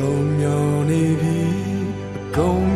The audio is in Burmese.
ကုန်မျောနေပြီအကုန်မျောနေသည်မေမေ